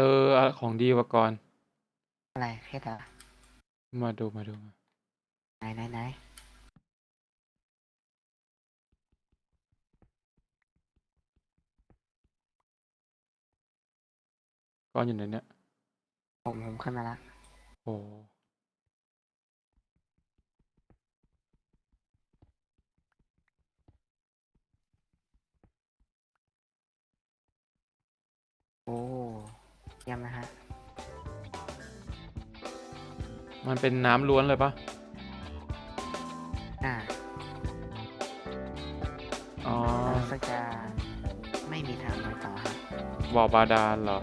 เจอของดีกว่าก่อน อะไรเพชรเหรอมาดูมาดูมาไหนไหนไหนก้อนอยู่ไหนเนี่ยผมผมขึ้นมาแล้วโอ้ ยี่ยมนะฮะ มันเป็นน้ำล้วนเลยปะอ่าอ๋อรู้สึกจะไม่มีทางไปต่อฮะบ่อบาดาลเหรอ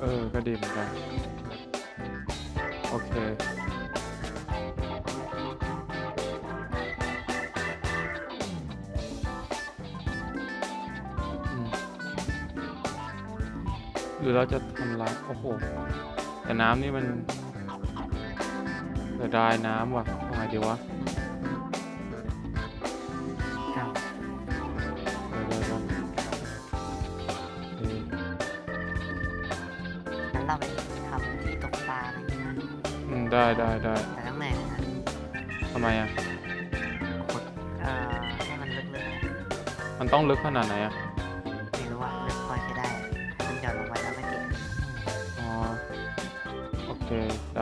เออ ก็ดีเหมือนกัน โอเค หรือเราจะทำลายโอ้โห แต่น้ำนี่มันเสียดายน้ำว่ะทำไงดีวะครับเดี๋ยวเดี๋ยวเดี๋ยวเอ้ยงั้นเราไปทำที่ตกปลาอะไรอย่างเงี้ยนะอืมได้ได้ได้แต่ต้องเหนื่อยนะฮะทำไมอะ ขุดเอ่อให้มันลึกๆอะมันต้องลึกขนาดไหนอะ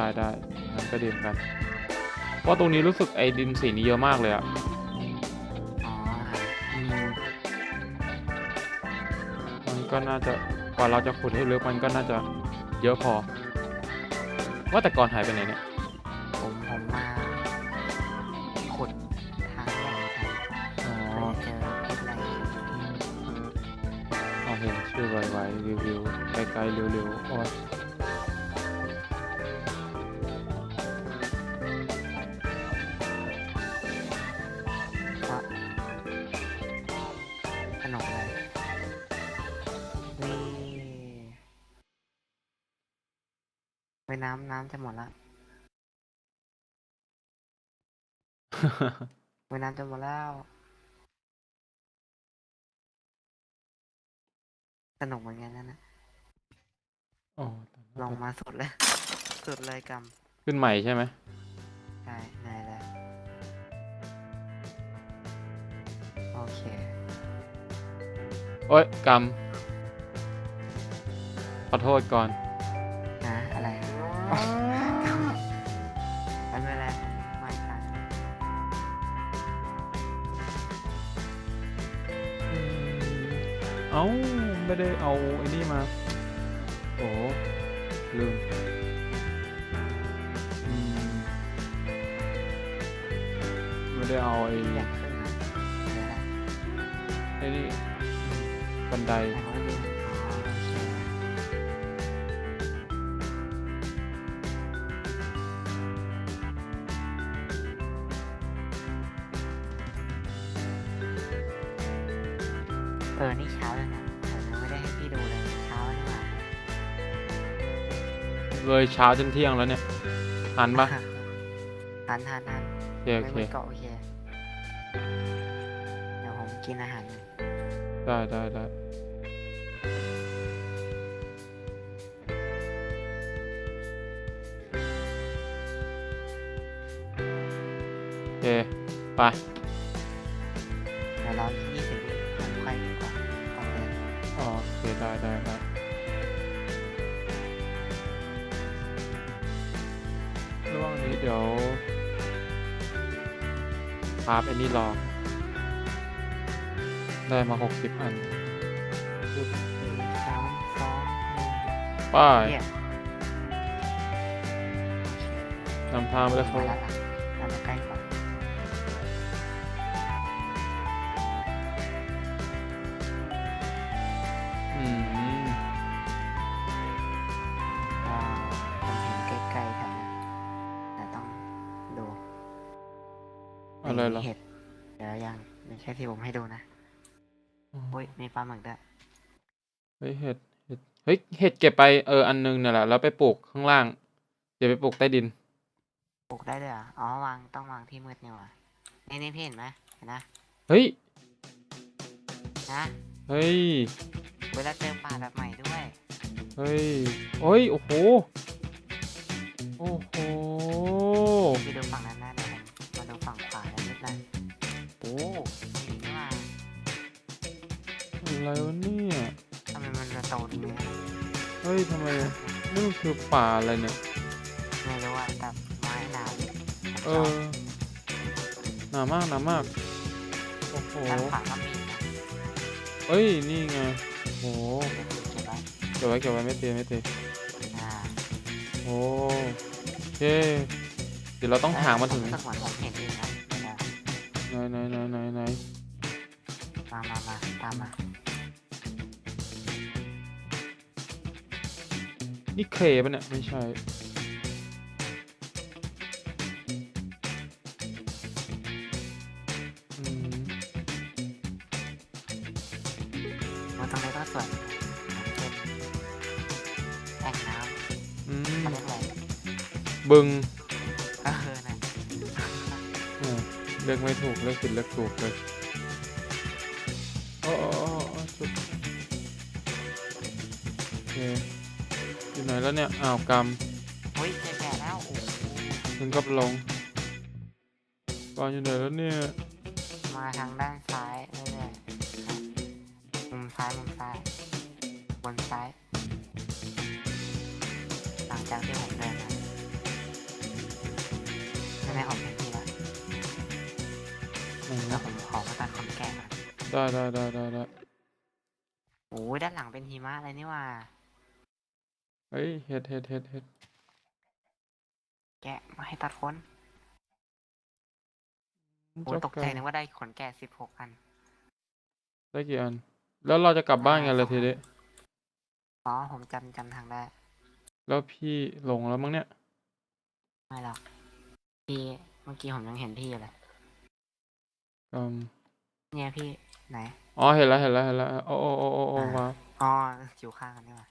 ได้ได้งั้นก็ดีเหมือนกัน เพราะตรงนี้รู้สึกไอ้ดินสีนี้เยอะมากเลยอะอ๋อฮะอืมมันก็น่าจะกว่าเราจะขุดให้ลึกมันก็น่าจะเยอะพอ ว่าแต่ก่อนหายไปไหนเนี่ย ผมผมมาขุดทางแหล่งครับอ๋อเพื่อจะเจอเพชรอะไรพอเห็นชื่อไวๆวิวๆไกลๆเร็วๆโอ้ย น้ำน้ำจะหมดละไปน้ำจะหมดแล้วสนุกเหมือนกันนะนะอ๋อลงมาสุดเลยสุดเลยกขึ้นใหม่ใช่ไหมำใช่เหนื่อยเลยโอเคโอ้ยกรรมขอโทษก่อนนะอะไร ไม่เป็นไรไม่ทันเอ้าไม่ได้เอาไอ้นี่มา โอ้ลืมอืมไม่ได้เอาไอ้อยากขึ้นนะเดี๋ยวนะไอ้นี่บันไดไหนเขาไม่มี ออ นี่เช้าแล้วนะผมยังไม่ได้ให้พี่ดูเลยเช้านี่หว่าเลยเช้าจนเที่ยงแล้วเนี่ยทันปะทานทานทานโอเคโอไม่เคไม่เกาะโอเค เดี๋ยวผมกินอาหารหน่อยได้ได้ได้โอเคไป เดี๋ยวรอยี่สิ อ๋อโอเคได้ได้ได้ระหว่างนี้เดี๋ยวคราฟไอ้นี่รอ ได้มาหกสิบอันสี่สามสองหนึ่งไปเนี่ยนำทางไปเลยคมารับแล้วล่ะเราจะใกล้กว่า ยังไม่ใช่ที่ผมให้ดูนะโอ้ยมีปลาหมึกด้วยเฮ้ยเห็ดเห็ดเฮ้ยเห็ดเก็บไปเอออันนึงเนี่ยแหละแล้วไปปลูกข้างล่างเดี๋ยวไปปลูกใต้ดินปลูกได้ด้วยเหรออ๋อวางต้องวางที่มืดนี่หว่านี่นี่พี่เห็นไหมเห็นนะเฮ้ยนะเฮ้ยเวลาเจอป่าแบบใหม่ด้วยเฮ้ยเฮ้ยโอ้โหโอ้โหพี่ดูฝั่งนั้นนะเดี๋ยวผมมาดูฝั่งขวาแล้วนิดหน่อย อะไรวะเนี่ยทำไมมันระโตดีเนี่ยเฮ้ยทำไมนี่มันคือป่าอะไรเนี่ย ไม่รู้ว่าแต่ไม้หนามเออหนามากหนามาก โอ้โหด้านขวาก็มีนะเอ้ย นี่ไง โอ้โหเดี๋ยวผมเก็บไว้เก็บไว้เก็บไว้ไม่ตีไม่ตีอ่าโอ้โอเค เดี๋ยวเราต้องหามาถึงสักวันผมเห็นเองนะเดี๋ยวไหนไหนไหนไหนไหนมามามาตามมา นี่เคปะเนี่ย ไม่ใช่อืมว่าตรงนี้ก็สวยนะเป็นแอ่งน้อืำมเขาเรียกอะไรบึงเออนะอ่าเลือกไม่ถูก เลือกผิดเลือกถูกเลย แล้วเนี่ยอ้าวกเฮ้ยเจอแก่แล้วโอ้โหำถึงกับลงก่อนอยู่ไหนแล้วเนี่ยมาทางด้านซ้ายเรื่อยๆครับมุมซ้ายมุมซ้ายบนซ้าย หลังจากที่ผมเดินมาใช่ไหมผมเห็นทีแล้วไหนแล้วนะผมขอมาตัดคนแก่ก่อนได้ได้ได้ได้ได้โอ้ยด้านหลังเป็นหิมะเลยนี่หว่า เฮ้ยเฮ็ดเฮ็ดเฮ็ดเฮ็ดแกะมาให้ตัดคนโอ้ยเจ้าตกใจไนึกว่าได้ขนแกะสิบหกอัน ได้กี่อัน แล้วเราจะกลับบ้านกันเลยทีนี้อ๋อ ผมจำจำทางได้ แล้วพี่หลงแล้วมั้งเนี่ย ไม่หรอก พี่เมื่อกี้ผมยังเห็นพี่อยู่เลยอืมเนี่ยพี่ไหน อ๋อ เห็นแล้ว เห็นแล้ว เห็นแล้ว โอ้โอ้โอ้โอ้โอ้อ่าว้าวอ๋ออยู่ข้างกันนี่หว่า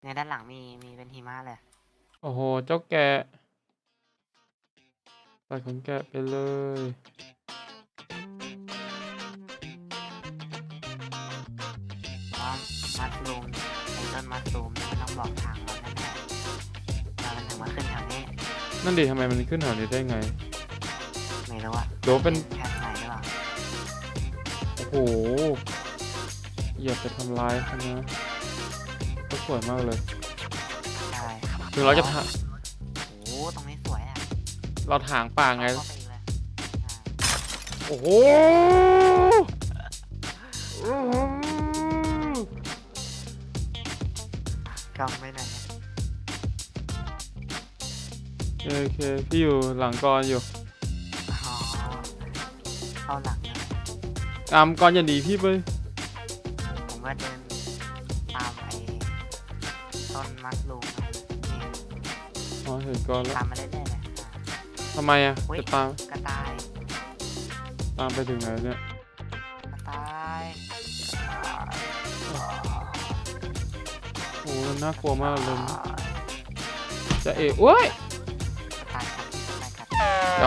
เนี่ยด้านหลังมีมีเป็นหิมะเลยโอ้โห เจ้าแกะตัดขนแกะไปเลย เพราะมัดรูมไอ้ต้นมัดรูมเนี่ยมันต้องบอกทางเราแน่ๆเรามันถึงมาขึ้นแถวนี้นั่นดิทำไมมันขึ้นแถวนี้ได้ไงไม่รู้อะเดี๋ยวเป็นแพทไหนหรือเปล่าโอ้โห อย่าไปทำร้ายเขานะเขา สวยมากเลยใช่ถึงเราจะถาโอ้โหตรงนี้สวยอะเราถางป่าไง เข้าไปอีกเลยอ่าโอ้โหกำไม่ไหนเนี่ยโอเคพี่อยู่หลังกรอยู่อ๋อเข้าหลังนะตามกรอย่าหนีพี่ไปผมก็เดินตามไอ้ ต้นมัดรูมนี่อ๋อเห็นกรแล้วตามมาเรื่อยๆเลยอ่าทำไมอะอุ๊ยจะตามกระต่ายตามไปถึงไหนเนี่ยกระต่ายโอ้มันน่ากลัวมากเลยจะเอะโอ้ยกระต่ายครับกระต่ายครับก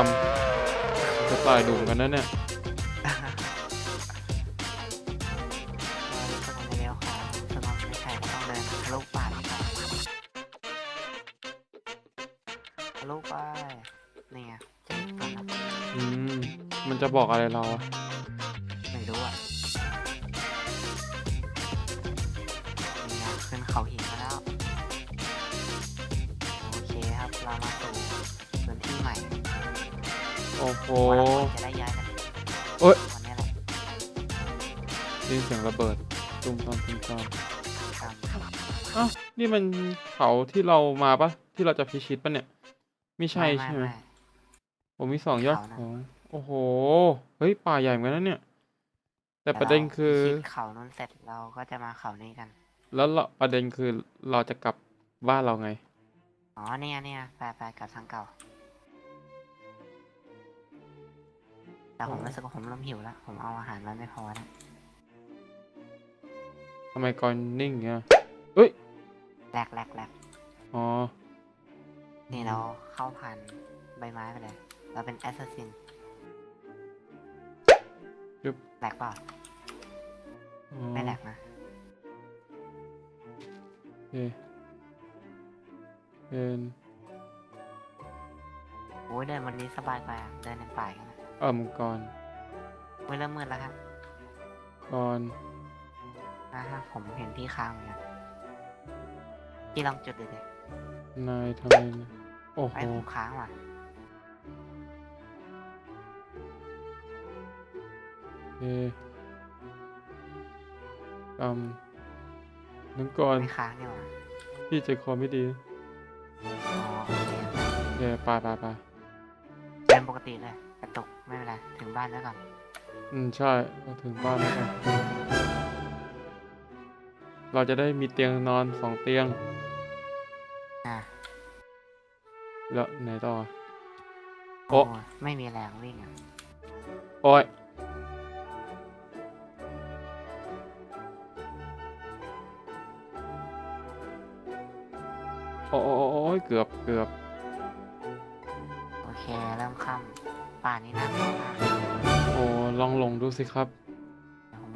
ำจะตายดุเหมือนกันนะเนี่ย ทะลุไปนี่ไงเจอต้นครับอืมมันจะบอกอะไรเราอะไม่รู้อะนี่ไงขึ้นเขาหินมาแล้ว โอเคครับเรามาสู่พื้นที่ใหม่โอ้โหว่าเราจะได้ย้ายกันโอ๊ย วันนี้แหละได้ยินเสียงระเบิดตุ้มตามตุ้มตามตามอ้าวนี่มันเขาที่เรามาปะที่เราจะพิชิตปะเนี่ย ไม่ใช่ใช่ไหมผมมีสองยอดเขาโอ้โห เฮ้ย ป่าใหญ่เหมือนกันนะเนี่ย แต่ประเด็นคือดี๋ยวราพิชิตเขานู้นเสร็จเราก็จะมาเขานี้กัน แล้วเราประเด็นคือเราจะกลับบ้านเราไง อ๋อเนี่ยเนี่ยไปไปกลับทางเก่า แต่ผมอ๋อรู้สึกว่าผมเริ่มหิวแล้ว ผมเอาอาหารมาไม่พอแล้วทำไมกรนิ่งเงี้ยแหลกแหลกแหลกอ๋อ นี่เราเข้าผ่านใบไม้ไปเลย เราเป็นแอสซัสซินยุบแหลกเปล่าอ๋อไม่แหลกนะเคเป็นโอ้ยเดินวันนี้สบายกว่าเดินในป่ากันนะเอิ่มก่อนมือเริ่มมืดแล้วครับก่อนนะฮะผมเห็นพี่ค้างเหมือนกันพี่ลองจุดดูดินายทำไมนะโอ้โหไอ้ผมค้างว่ะโอเคกำนึกก่อนไม่ค้างนี่หว่าพี่ใจคอไม่ดีอ๋อโอเคโอเคไปไปไปเดินปกติเลยกระตุกไม่เป็นไรถึงบ้านแล้วก่อนอืม ใช่เราถึงบ้านแล้วกันเราจะได้มีเตียงนอนสองเตียง แล้วไหนต่อ โอ๊ะโอ้ไม่มีแรงวิ่งอะโอ้ยโอ้โอ้โอ้โอ้ยเกือบเกือบโอเค เริ่มค่ำป่านี้น่ากลัวมากโอ้ลองลงดูสิครับเดี๋ยวผม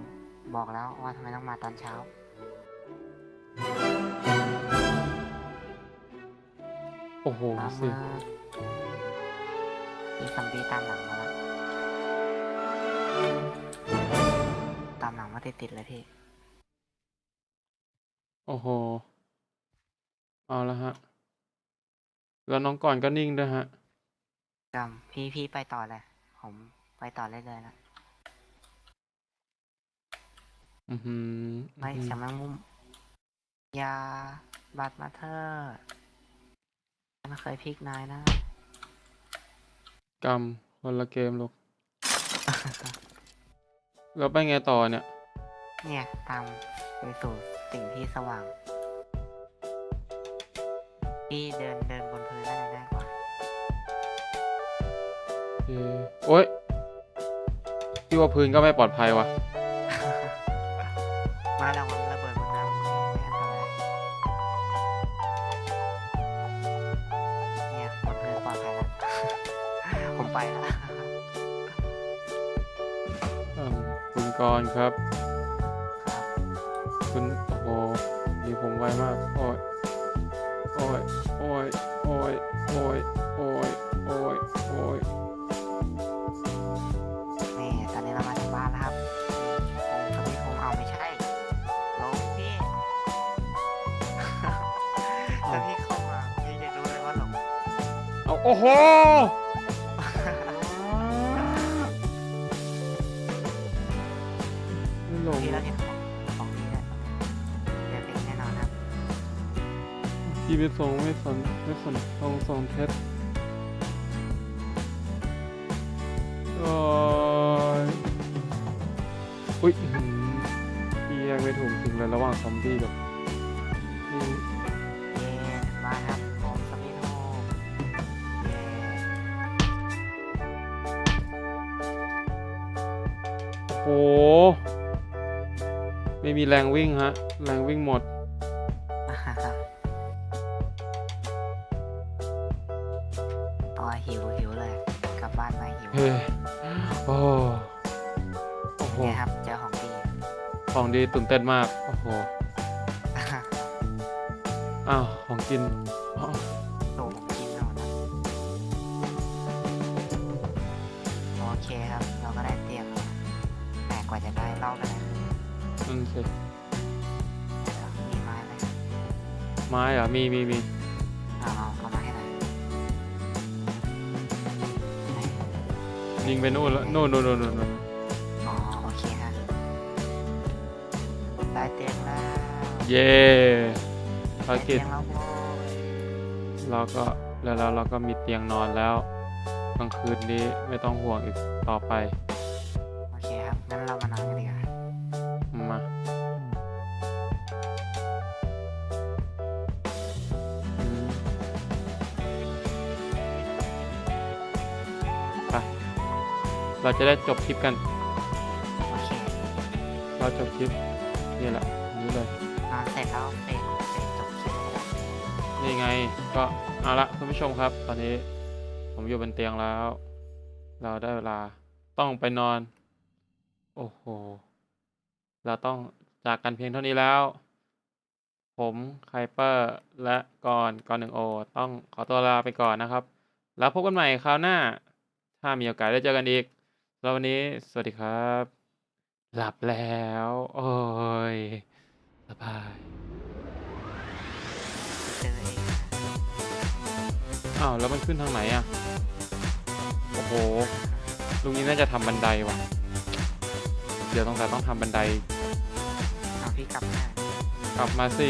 บอกแล้วว่าทำไมต้องมาตอนเช้า โอ้โหมาสิเมื่อมีซัมบี้ตามหลังมาแล้ว ตามหลังมาติดๆเลยพี่ โอ้โห เอาละฮะ แล้วน้องก่อนก็นิ่งด้วยฮะ จำพี่พี่ไปต่อเลย ผมไปต่อเรื่อยๆนะอือหือไม่อื้อเสีหืยองแมงมุมอยาบัตรมาเธอะ มันเคยพลิกนายนะกรรมคนละเกมลูกแล้วไปไงต่อเนี่ย เนี่ยตามไปสู่สิ่งที่สว่างพี่เดินเดินบนพื้นน่าจะง่ายกว่าโอเคโอ้ยพี่ว่าพื้นก็ไม่ปลอดภัยวะ กรณ์ครับครับ คุณโอ้โหนี่ผมไวมาก โอ้ย โอ้ย โอ้ย โอ้ย โอ้ย โอ้ย โอ้ย โอ้ย นี่ตอนนี้เรามาถึงบ้านแล้วครับโอ้สวิตช์โฮมเอาไม่ใช่ลงพี่ถ้าพี่เข้ามาพี่จะรู้เลยว่าหลงเอาโอ้โห พี่ไม่ส่งไม่สนไม่สนส่งส่งเท็จโอ้ยอุ้ยอื้อหือพี่แยกไม่ถูกจริงเลยระหว่างซอมบี้กับนี่เย้มาครับโฮมสวิตช์โฮมเย้โอ้โห ไม่มีแรงวิ่งฮะ แรงวิ่งหมด หิวหิวเลย กลับบ้านมาหิวเฮ้ยโอ้โอ้โหเนี่ยครับเจอของดี ของดีตื่นเต้นมาก โอ้โห อ้าว ของกินอ้าวโอ้ผมกินแล้วนะโอเคครับ เราก็ได้เตรียมแล้วแต่กว่าจะได้เล่ากันนะนั่นสิเดี๋ยวมีไม้ไหมครับไม้เหรอะมีมีมี ยิงไปนู่นแล้วนู่นนู่นนู่นนู่นนู่นอ๋อโอเคฮะได้เตียงแล้วเย้ภารได้กิเตีจยงแล้วโว้ยเราก็แล้วแล้วเราก็มีเตียงนอนแล้วกลางคืนนี้ไม่ต้องห่วงอีกต่อไป เราจะได้จบคลิปกัน โอเคเราจบคลิปนี่แหละอันนี้เลยนอนเสร็จแล้วเสร็จเสร็จจบคลิปเลยละนี่ไง ก็เอาละคุณผู้ชมครับ ตอนนี้ผมอยู่บนเตียงแล้ว เราได้เวลาต้องไปนอน โอ้โห เราต้องจากกันเพียงเท่านี้แล้ว ผมไคเปอร์และก่อนก่อนหนึ่งโอ ต้องขอตัวลาไปก่อนนะครับ แล้วพบกันใหม่คราวหน้า ถ้ามีโอกาสได้เจอกันอีก สำหรับวันนี้สวัสดีครับ หลับแล้ว โอ้ย สบายเจอเองนะอ้าว แล้วมันขึ้นทางไหนอะ โอ้โห ลุงนี้น่าจะทำบันไดว่ะ เดี๋ยวต้องแต่ต้องทำบันได เอาพี่กลับมากลับมาสิ